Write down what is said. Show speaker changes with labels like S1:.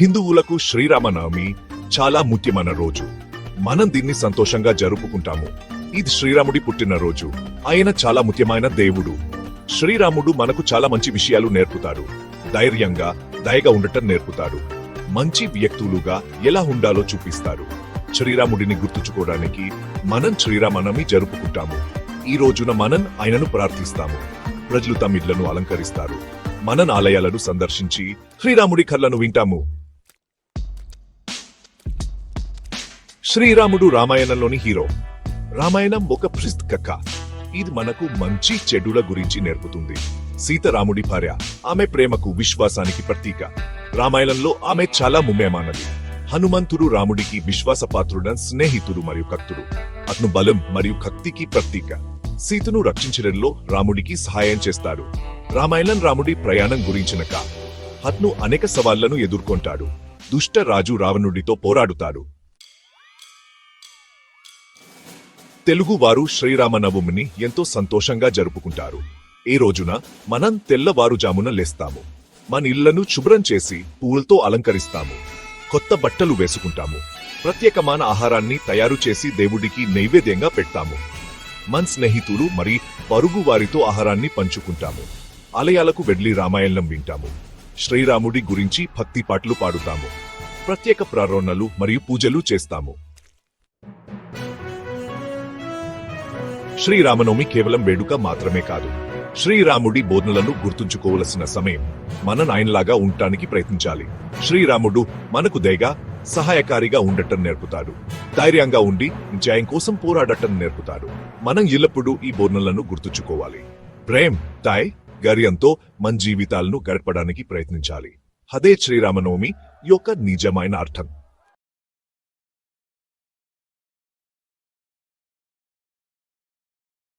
S1: హిందువులకు శ్రీరామనవమి చాలా ముఖ్యమైన రోజు. మనం దీన్ని సంతోషంగా జరుపుకుంటాము. ఇది శ్రీరాముడి పుట్టినరోజు ఆయన చాలా ముఖ్యమైన దేవుడు. శ్రీరాముడు మనకు చాలా మంచి విషయాలు నేర్పుతాడు. ధైర్యంగా దయగా ఉండటం నేర్పుతాడు. మంచి వ్యక్తులుగా ఎలా ఉండాలో చూపిస్తారు శ్రీరాముడిని గుర్తుంచుకోవడానికి మనం శ్రీరామనవమి జరుపుకుంటాము. ఈ రోజున మనం ఆయనను ప్రార్థిస్తాము. ప్రజలు తమ ఇళ్ళను అలంకరిస్తారు. మనం ఆలయాలను సందర్శించి శ్రీరాముడి కళ్ళను వింటాము. శ్రీరాముడు రామాయణంలోని హీరో. రామాయణం ఒక పుస్తక ఇది మనకు మంచి చెడుల గురించి నేర్పుతుంది. సీత రాముడి భార్య ఆమె ప్రేమకు విశ్వాసానికి ప్రతీక. రామాయణంలో ఆమె చాలా ముమ్మేమానది హనుమంతుడు రాముడికి విశ్వాసపాత్రుడ స్నేహితుడు మరియు కక్తుడు అతను బలం మరియు కక్తికి ప్రతీక. సీతను రక్షించడంలో రాముడికి సహాయం చేస్తాడు. రామాయణం రాముడి ప్రయాణం గురించినక అతను అనేక సవాళ్ళను ఎదుర్కొంటాడు. దుష్ట రాజు రావణుడితో పోరాడుతాడు. తెలుగు వారు శ్రీరామనవమిని ఎంతో సంతోషంగా జరుపుకుంటారు. ఈ రోజున మనం తెల్లవారుజామున లేస్తాము. మన ఇళ్ళను శుభ్రం చేసి పూలతో అలంకరిస్తాము. కొత్త బట్టలు వేసుకుంటాము. ప్రత్యేకమైన ఆహారాన్ని తయారు చేసి దేవుడికి నైవేద్యంగా పెడతాము. మన స్నేహితులు మరి పరుగు వారితో ఆహారాన్ని పంచుకుంటాము. ఆలయాలకు వెళ్ళి రామాయణం వింటాము. శ్రీరాముడి గురించి భక్తి పాటలు పాడుతాము. ప్రత్యేక ప్రారోణలు మరియు పూజలు చేస్తాము. శ్రీరామనవమి కేవలం వేడుక మాత్రమే కాదు. శ్రీరాముడి బోధనలను గుర్తుంచుకోవలసిన సమయం మన నాయనలాగా ఉండటానికి ప్రయత్నించాలి. శ్రీరాముడు మనకు దయగా సహాయకారిగా ఉండటం నేర్పుతాడు. ధైర్యంగా ఉండి న్యాయం కోసం పోరాడటం నేర్పుతాడు. మనం ఎల్లప్పుడూ ఈ బోధనలను గుర్తుంచుకోవాలి. ప్రేమ్ తాయ్ గర్యంతో మన జీవితాలను గడపడానికి ప్రయత్నించాలి. అదే శ్రీరామనవమి యొక్క నిజమైన అర్థం.